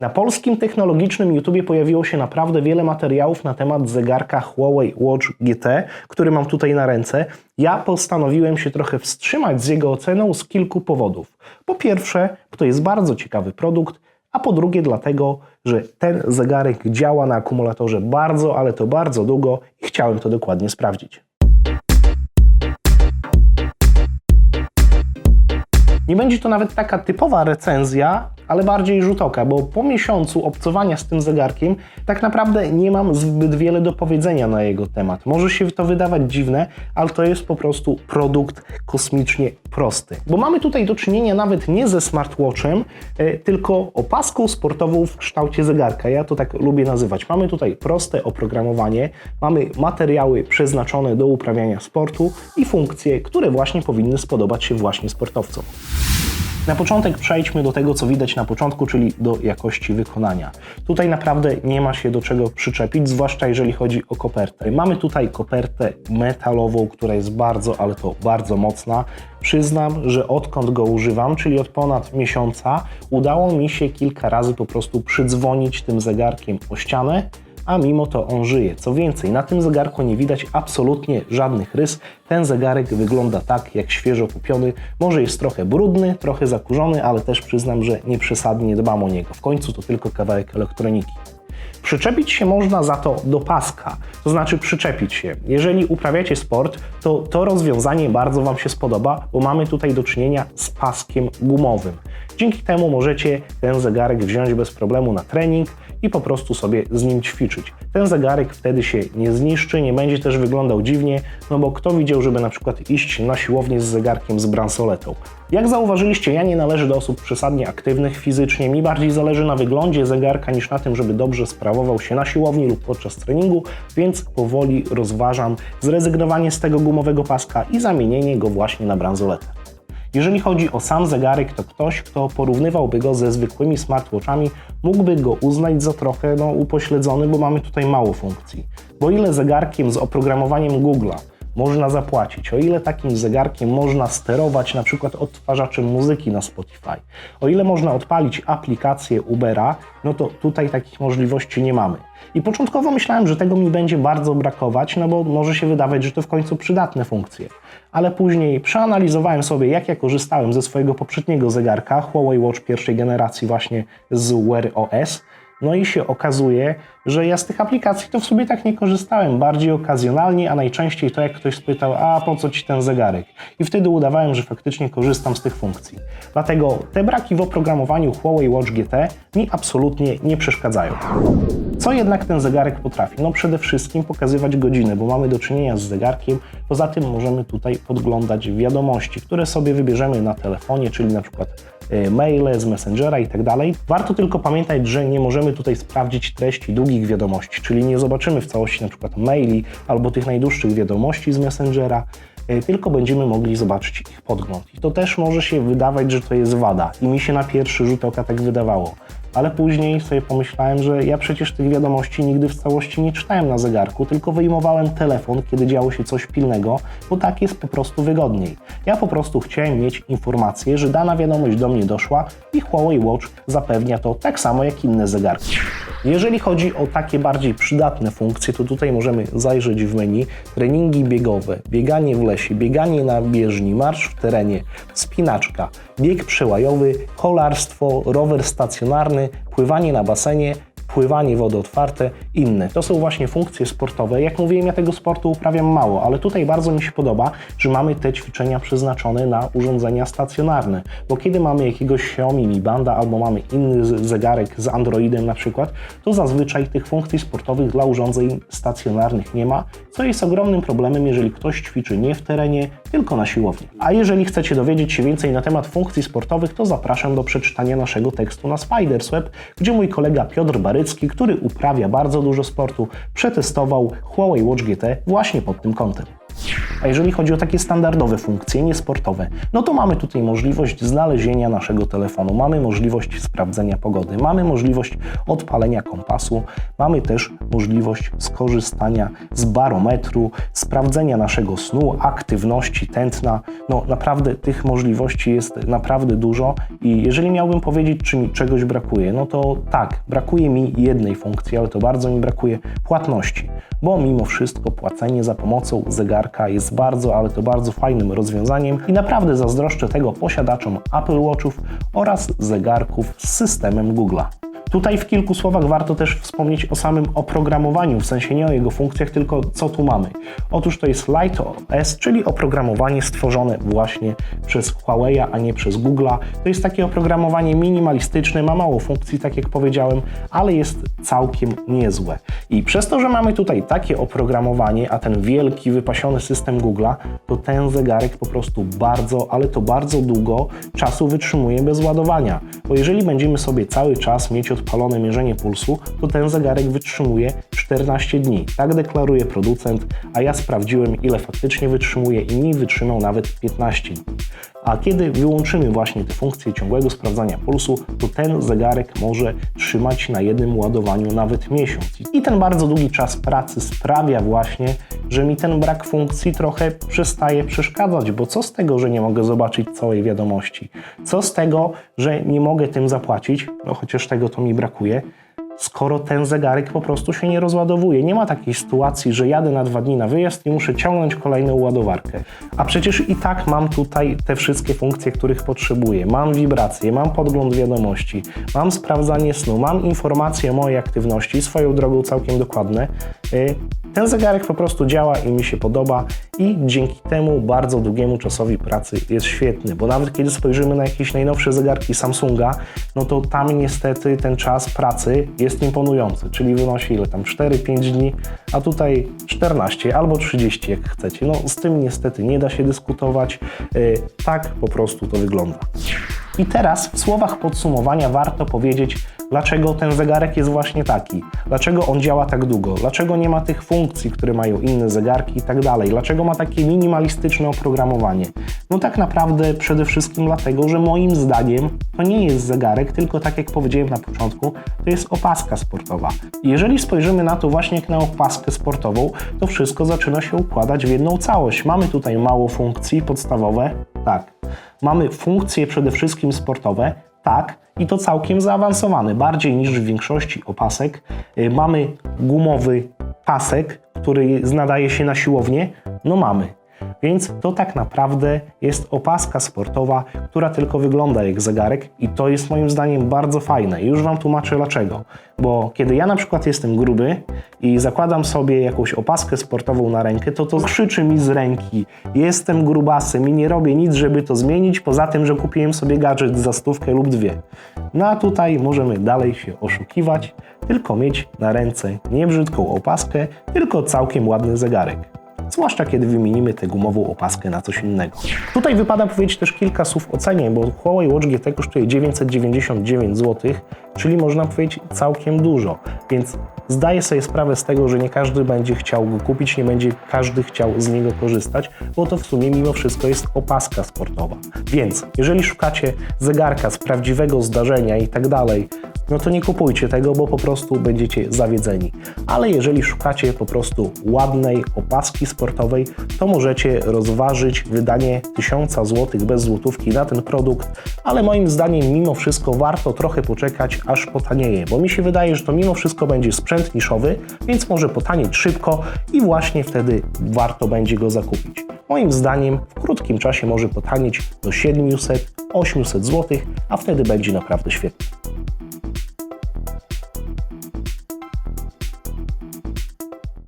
Na polskim technologicznym YouTubie pojawiło się naprawdę wiele materiałów na temat zegarka Huawei Watch GT, który mam tutaj na ręce. Ja postanowiłem się trochę wstrzymać z jego oceną z kilku powodów. Po pierwsze, to jest bardzo ciekawy produkt, a po drugie dlatego, że ten zegarek działa na akumulatorze bardzo, ale to bardzo długo i chciałem to dokładnie sprawdzić. Nie będzie to nawet taka typowa recenzja, ale bardziej rzut oka, bo po miesiącu obcowania z tym zegarkiem tak naprawdę nie mam zbyt wiele do powiedzenia na jego temat. Może się to wydawać dziwne, ale to jest po prostu produkt kosmicznie prosty. Bo mamy tutaj do czynienia nawet nie ze smartwatchem, e, tylko opaską sportową w kształcie zegarka. Ja to tak lubię nazywać. Mamy tutaj proste oprogramowanie, mamy materiały przeznaczone do uprawiania sportu i funkcje, które właśnie powinny spodobać się właśnie sportowcom. Na początek przejdźmy do tego, co widać na początku, czyli do jakości wykonania. Tutaj naprawdę nie ma się do czego przyczepić, zwłaszcza jeżeli chodzi o kopertę. Mamy tutaj kopertę metalową, która jest bardzo, ale to bardzo mocna. Przyznam, że odkąd go używam, czyli od ponad miesiąca, udało mi się kilka razy po prostu przydzwonić tym zegarkiem o ścianę a mimo to on żyje. Co więcej, na tym zegarku nie widać absolutnie żadnych rys. Ten zegarek wygląda tak, jak świeżo kupiony. Może jest trochę brudny, trochę zakurzony, ale też przyznam, że nie przesadnie dbam o niego. W końcu to tylko kawałek elektroniki. Przyczepić się można za to do paska, to znaczy przyczepić się. Jeżeli uprawiacie sport, to to rozwiązanie bardzo Wam się spodoba, bo mamy tutaj do czynienia z paskiem gumowym. Dzięki temu możecie ten zegarek wziąć bez problemu na trening i po prostu sobie z nim ćwiczyć. Ten zegarek wtedy się nie zniszczy, nie będzie też wyglądał dziwnie, no bo kto widział, żeby na przykład iść na siłownię z zegarkiem z bransoletą. Jak zauważyliście, ja nie należę do osób przesadnie aktywnych fizycznie. Mi bardziej zależy na wyglądzie zegarka niż na tym, żeby dobrze sprawował się na siłowni lub podczas treningu, więc powoli rozważam zrezygnowanie z tego gumowego paska i zamienienie go właśnie na bransoletę. Jeżeli chodzi o sam zegarek, to ktoś, kto porównywałby go ze zwykłymi smartwatchami, mógłby go uznać za trochę no, upośledzony, bo mamy tutaj mało funkcji. Bo ile zegarkiem z oprogramowaniem Google'a można zapłacić, o ile takim zegarkiem można sterować na przykład odtwarzaczem muzyki na Spotify, o ile można odpalić aplikację Ubera, no to tutaj takich możliwości nie mamy. I początkowo myślałem, że tego mi będzie bardzo brakować, no bo może się wydawać, że to w końcu przydatne funkcje. Ale później przeanalizowałem sobie, jak ja korzystałem ze swojego poprzedniego zegarka, Huawei Watch pierwszej generacji właśnie z Wear OS, no i się okazuje, że ja z tych aplikacji to w sobie tak nie korzystałem, bardziej okazjonalnie, a najczęściej to jak ktoś spytał, a po co ci ten zegarek? I wtedy udawałem, że faktycznie korzystam z tych funkcji. Dlatego te braki w oprogramowaniu Huawei Watch GT mi absolutnie nie przeszkadzają. Co jednak ten zegarek potrafi? No przede wszystkim pokazywać godzinę, bo mamy do czynienia z zegarkiem. Poza tym możemy tutaj podglądać wiadomości, które sobie wybierzemy na telefonie, czyli na przykład maile z Messengera i tak dalej. Warto tylko pamiętać, że nie możemy tutaj sprawdzić treści długich wiadomości, czyli nie zobaczymy w całości na przykład maili albo tych najdłuższych wiadomości z Messengera, tylko będziemy mogli zobaczyć ich podgląd. I to też może się wydawać, że to jest wada i mi się na pierwszy rzut oka tak wydawało ale później sobie pomyślałem, że ja przecież tych wiadomości nigdy w całości nie czytałem na zegarku, tylko wyjmowałem telefon, kiedy działo się coś pilnego, bo tak jest po prostu wygodniej. Ja po prostu chciałem mieć informację, że dana wiadomość do mnie doszła i Huawei Watch zapewnia to tak samo jak inne zegarki. Jeżeli chodzi o takie bardziej przydatne funkcje, to tutaj możemy zajrzeć w menu. Treningi biegowe, bieganie w lesie, bieganie na bieżni, marsz w terenie, spinaczka, bieg przełajowy, kolarstwo, rower stacjonarny, pływanie na basenie, pływanie, wody otwarte, inne. To są właśnie funkcje sportowe. Jak mówiłem, ja tego sportu uprawiam mało, ale tutaj bardzo mi się podoba, że mamy te ćwiczenia przeznaczone na urządzenia stacjonarne, bo kiedy mamy jakiegoś Xiaomi Mi Banda albo mamy inny zegarek z Androidem na przykład, to zazwyczaj tych funkcji sportowych dla urządzeń stacjonarnych nie ma, co jest ogromnym problemem, jeżeli ktoś ćwiczy nie w terenie, tylko na siłowni. A jeżeli chcecie dowiedzieć się więcej na temat funkcji sportowych, to zapraszam do przeczytania naszego tekstu na Spidersweb, gdzie mój kolega Piotr Barycki, który uprawia bardzo dużo sportu, przetestował Huawei Watch GT właśnie pod tym kątem. A jeżeli chodzi o takie standardowe funkcje, niesportowe, no to mamy tutaj możliwość znalezienia naszego telefonu, mamy możliwość sprawdzenia pogody, mamy możliwość odpalenia kompasu, mamy też możliwość skorzystania z barometru, sprawdzenia naszego snu, aktywności, tętna. No naprawdę tych możliwości jest naprawdę dużo i jeżeli miałbym powiedzieć, czy mi czegoś brakuje, no to tak, brakuje mi jednej funkcji, ale to bardzo mi brakuje płatności, bo mimo wszystko płacenie za pomocą zegarka jest bardzo, ale to bardzo fajnym rozwiązaniem i naprawdę zazdroszczę tego posiadaczom Apple Watchów oraz zegarków z systemem Google'a. Tutaj w kilku słowach warto też wspomnieć o samym oprogramowaniu, w sensie nie o jego funkcjach, tylko co tu mamy. Otóż to jest Light OS, czyli oprogramowanie stworzone właśnie przez Huawei, a nie przez Google'a. To jest takie oprogramowanie minimalistyczne, ma mało funkcji, tak jak powiedziałem, ale jest całkiem niezłe. I przez to, że mamy tutaj takie oprogramowanie, a ten wielki, wypasiony system Google'a, to ten zegarek po prostu bardzo, ale to bardzo długo czasu wytrzymuje bez ładowania. Bo jeżeli będziemy sobie cały czas mieć odpalone mierzenie pulsu, to ten zegarek wytrzymuje 14 dni. Tak deklaruje producent, a ja sprawdziłem, ile faktycznie wytrzymuje i mi wytrzymał nawet 15 dni. A kiedy wyłączymy właśnie te funkcje ciągłego sprawdzania pulsu, to ten zegarek może trzymać na jednym ładowaniu nawet miesiąc. I ten bardzo długi czas pracy sprawia właśnie, że mi ten brak funkcji trochę przestaje przeszkadzać, bo co z tego, że nie mogę zobaczyć całej wiadomości? Co z tego, że nie mogę tym zapłacić? No chociaż tego to mi brakuje skoro ten zegarek po prostu się nie rozładowuje. Nie ma takiej sytuacji, że jadę na dwa dni na wyjazd i muszę ciągnąć kolejną ładowarkę. A przecież i tak mam tutaj te wszystkie funkcje, których potrzebuję. Mam wibracje, mam podgląd wiadomości, mam sprawdzanie snu, mam informacje o mojej aktywności, swoją drogą całkiem dokładne. Y, ten zegarek po prostu działa i mi się podoba i dzięki temu bardzo długiemu czasowi pracy jest świetny, bo nawet kiedy spojrzymy na jakieś najnowsze zegarki Samsunga, no to tam niestety ten czas pracy jest imponujący, czyli wynosi ile tam 4-5 dni, a tutaj 14 albo 30 jak chcecie. No z tym niestety nie da się dyskutować, yy, tak po prostu to wygląda. I teraz w słowach podsumowania warto powiedzieć, dlaczego ten zegarek jest właśnie taki, dlaczego on działa tak długo, dlaczego nie ma tych funkcji, które mają inne zegarki i tak dalej, dlaczego ma takie minimalistyczne oprogramowanie. No tak naprawdę przede wszystkim dlatego, że moim zdaniem to nie jest zegarek, tylko tak jak powiedziałem na początku, to jest opaska sportowa. Jeżeli spojrzymy na to właśnie jak na opaskę sportową, to wszystko zaczyna się układać w jedną całość. Mamy tutaj mało funkcji podstawowe, tak. Mamy funkcje przede wszystkim sportowe, tak, i to całkiem zaawansowane, bardziej niż w większości opasek. Y, mamy gumowy pasek, który nadaje się na siłownię. No mamy. Więc to tak naprawdę jest opaska sportowa, która tylko wygląda jak zegarek i to jest moim zdaniem bardzo fajne. Już Wam tłumaczę dlaczego. Bo kiedy ja na przykład jestem gruby i zakładam sobie jakąś opaskę sportową na rękę, to to krzyczy mi z ręki. Jestem grubasem i nie robię nic, żeby to zmienić, poza tym, że kupiłem sobie gadżet za stówkę lub dwie. No a tutaj możemy dalej się oszukiwać, tylko mieć na ręce nie brzydką opaskę, tylko całkiem ładny zegarek zwłaszcza kiedy wymienimy tę gumową opaskę na coś innego. Tutaj wypada powiedzieć też kilka słów o cenie, bo Huawei Watch GT kosztuje 999 zł, czyli można powiedzieć całkiem dużo, więc zdaję sobie sprawę z tego, że nie każdy będzie chciał go kupić, nie będzie każdy chciał z niego korzystać, bo to w sumie mimo wszystko jest opaska sportowa. Więc jeżeli szukacie zegarka z prawdziwego zdarzenia i tak dalej, no to nie kupujcie tego, bo po prostu będziecie zawiedzeni. Ale jeżeli szukacie po prostu ładnej opaski sportowej, to możecie rozważyć wydanie 1000 zł bez złotówki na ten produkt, ale moim zdaniem mimo wszystko warto trochę poczekać, aż potanieje, bo mi się wydaje, że to mimo wszystko będzie sprzęt niszowy, więc może potanieć szybko i właśnie wtedy warto będzie go zakupić. Moim zdaniem w krótkim czasie może potanieć do 700-800 zł, a wtedy będzie naprawdę świetnie.